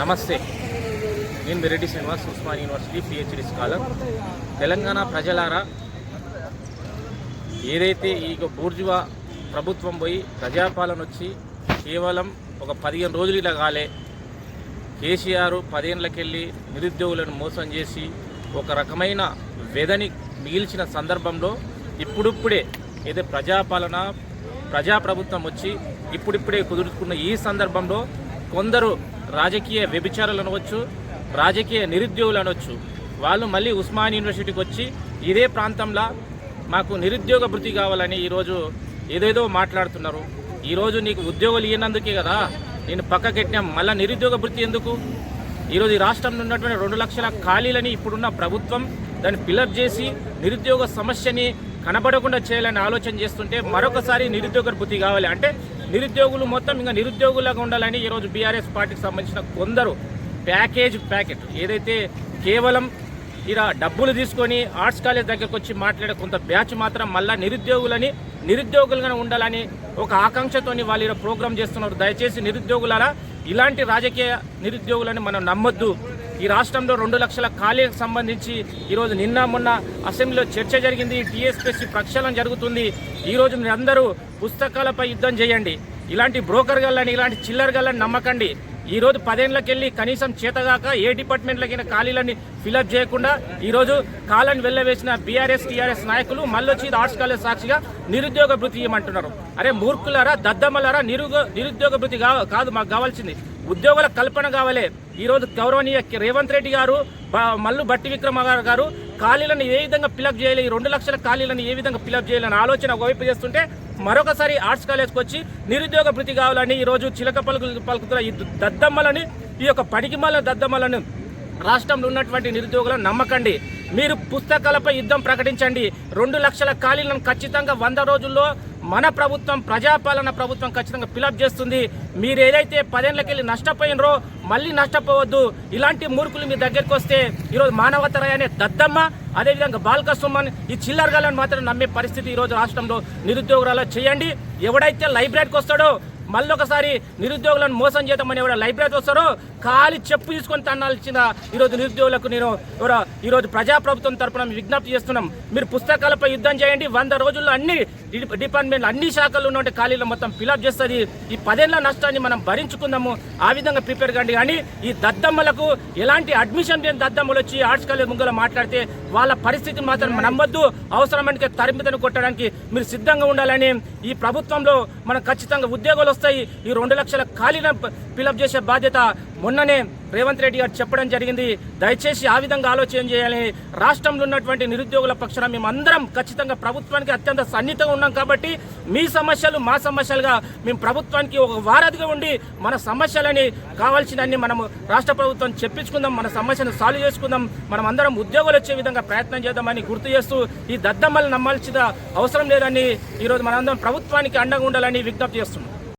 నమస్తే. నేను Mireddy Srinivas Osman university PhD scholar. Telangana ప్రజలారా ఏదైతే ఈ బూర్జువా ప్రభుత్వం పోయి ప్రజాపాలన వచ్చి కేవలం ఒక పదిహేను రోజులు ఇలా కాలే. కేసీఆర్ పదేళ్ళకెళ్ళి నిరుద్యోగులను మోసం చేసి ఒక రకమైన వెదని మిగిల్చిన సందర్భంలో ఇప్పుడిప్పుడే ఏదో ప్రజాపాలన ప్రజాప్రభుత్వం వచ్చి ఇప్పుడిప్పుడే కుదుర్చుకున్న ఈ సందర్భంలో కొందరు రాజకీయ వ్యభిచారులు అనవచ్చు రాజకీయ నిరుద్యోగులు అనవచ్చు వాళ్ళు మళ్ళీ ఉస్మాన్ యూనివర్సిటీకి వచ్చి ఇదే ప్రాంతంలో మాకు నిరుద్యోగ భృతి కావాలని ఈరోజు ఏదేదో మాట్లాడుతున్నారు. ఈరోజు నీకు ఉద్యోగాలు ఇవ్వనందుకే కదా నేను పక్కకెట్టినా మళ్ళీ నిరుద్యోగ భృతి ఎందుకు? ఈరోజు ఈ రాష్ట్రంలో ఉన్నటువంటి రెండు లక్షల ఖాళీలని ఇప్పుడున్న ప్రభుత్వం దాన్ని ఫిలప్ చేసి నిరుద్యోగ సమస్యని కనబడకుండా చేయాలని ఆలోచన చేస్తుంటే మరొకసారి నిరుద్యోగ భృతి కావాలి. అంటే నిరుద్యోగులు మొత్తం ఇంకా నిరుద్యోగులుగా ఉండాలని ఈరోజు బీఆర్ఎస్ పార్టీకి సంబంధించిన కొందరు ప్యాకేజ్ ప్యాకెట్ ఏదైతే కేవలం ఇలా డబ్బులు తీసుకొని ఆర్ట్స్ కాలేజ్ దగ్గరకు వచ్చి మాట్లాడే కొంత బ్యాచ్ మాత్రం మళ్ళా నిరుద్యోగులని నిరుద్యోగులుగా ఉండాలని ఒక ఆకాంక్షతోని వాళ్ళు ఇలా ప్రోగ్రామ్ చేస్తున్నారు. దయచేసి నిరుద్యోగులారా ఇలాంటి రాజకీయ నిరుద్యోగులని మనం నమ్మొద్దు. ఈ రాష్ట్రంలో రెండు లక్షల ఖాళీలకు సంబంధించి ఈరోజు నిన్న మొన్న అసెంబ్లీలో చర్చ జరిగింది. టీఎస్పీసీ ప్రక్షాళన జరుగుతుంది. ఈరోజు మీరందరూ అందరూ పుస్తకాలపై యుద్ధం చేయండి. ఇలాంటి బ్రోకర్ గల్లని ఇలాంటి చిల్లర్ గల్లని నమ్మకండి. ఈ రోజు కనీసం చేతగాక ఏ డిపార్ట్మెంట్లకైనా ఖాళీలని ఫిలప్ చేయకుండా ఈరోజు కాలని వెళ్ళవేసిన బీఆర్ఎస్ టీఆర్ఎస్ నాయకులు మళ్ళొచ్చి ఆర్ట్స్ కాలేజ్ సాక్షిగా నిరుద్యోగ భృతి ఇవ్వమంటున్నారు. అరే మూర్ఖులారా దద్దమ్మలారా నిరుగ నిరుద్యోగ భృతి కా- కాదు మాకు కావాల్సింది. ఉద్యోగుల కల్పన కావాలే. ఈ రోజు గౌరవనీయ రేవంత్ రెడ్డి గారు బ- మల్లు భట్టి విక్రమ గారు గారు ఖాళీలను ఏ విధంగా ఫిలప్ చేయాలి? ఈ రెండు లక్షల ఖాళీలను ఏ విధంగా ఫిలప్ చేయాలని ఆలోచన ఒకవైపు చేస్తుంటే మరొకసారి ఆర్ట్స్ కాలేజ్కి వచ్చి నిరుద్యోగ భృతి కావాలని ఈ రోజు చిలక పలుకు పలుకుతున్న ఈ దద్దమ్మలని ఈ యొక్క పడికిమాల దద్దమ్మలను రాష్ట్రంలో ఉన్నటువంటి నిరుద్యోగులను నమ్మకండి. మీరు పుస్తకాలపై యుద్ధం ప్రకటించండి. రెండు లక్షల ఖాళీలను ఖచ్చితంగా వంద రోజుల్లో మన ప్రభుత్వం ప్రజాపాలన ప్రభుత్వం ఖచ్చితంగా ఫిలప్ చేస్తుంది. మీరు ఏదైతే పదేళ్ళకెళ్ళి నష్టపోయినరో మళ్ళీ నష్టపోవద్దు. ఇలాంటి మూర్ఖులు మీ దగ్గరికి వస్తే ఈరోజు మానవతరాయ అనే దద్దమ్మ అదేవిధంగా బాల్క సుమన్ ఈ చిల్లరగాలను మాత్రం నమ్మే పరిస్థితి ఈరోజు రాష్ట్రంలో నిరుద్యోగురాలు చేయండి. ఎవడైతే లైబ్రరీకి వస్తాడో మళ్ళీ ఒకసారి నిరుద్యోగులను మోసం చేద్దామని ఎవడ లైబ్రరీ వస్తారో ఖాళీ చెప్పు తీసుకొని తన్నాల్సిన ఈరోజు నిరుద్యోగులకు నేను ఎవరో ఈరోజు ప్రజాప్రభుత్వం తరపున మేము విజ్ఞప్తి చేస్తున్నాం. మీరు పుస్తకాలపై యుద్ధం చేయండి. వంద రోజుల్లో అన్ని డిపార్ట్మెంట్లు అన్ని శాఖలు ఉన్నటువంటి ఖాళీలు మొత్తం ఫిలప్ చేస్తుంది. ఈ పదేళ్ళ నష్టాన్ని మనం భరించుకుందాము. ఆ విధంగా ప్రిపేర్ కండి. కానీ ఈ దద్దమ్మలకు ఎలాంటి అడ్మిషన్ లేని దద్దమ్మలు వచ్చి ఆర్ట్స్ కాలేజ్ ముంగల మాట్లాడితే వాళ్ళ పరిస్థితిని మాత్రం నమ్మొద్దు. అవసరమైతే తరిమితను కొట్టడానికి మీరు సిద్ధంగా ఉండాలని ఈ ప్రభుత్వంలో మనం ఖచ్చితంగా ఉద్యోగాలు వస్తాయి. ఈ రెండు లక్షల ఖాళీలను ఫిలప్ చేసే బాధ్యత మొన్ననే రేవంత్ రెడ్డి గారు చెప్పడం జరిగింది. దయచేసి ఆ విధంగా ఆలోచన చేయాలని రాష్ట్రంలో ఉన్నటువంటి నిరుద్యోగుల పక్షాన మేము అందరం ఖచ్చితంగా ప్రభుత్వానికి అత్యంత సన్నిహితంగా ఉన్నాం కాబట్టి మీ సమస్యలు మా సమస్యలుగా మేము ప్రభుత్వానికి ఒక వారధిగా ఉండి మన సమస్యలని కావాల్సినన్ని మనము రాష్ట్ర ప్రభుత్వం చెప్పించుకుందాం మన సమస్యను సాల్వ్ చేసుకుందాం. మనం అందరం ఉద్యోగాలు వచ్చే విధంగా ప్రయత్నం చేద్దామని గుర్తు చేస్తూ ఈ దద్దమ్మలు నమ్మాల్సిన అవసరం లేదని ఈరోజు మనందరం ప్రభుత్వానికి అండగా ఉండాలని విజ్ఞప్తి చేస్తున్నాం.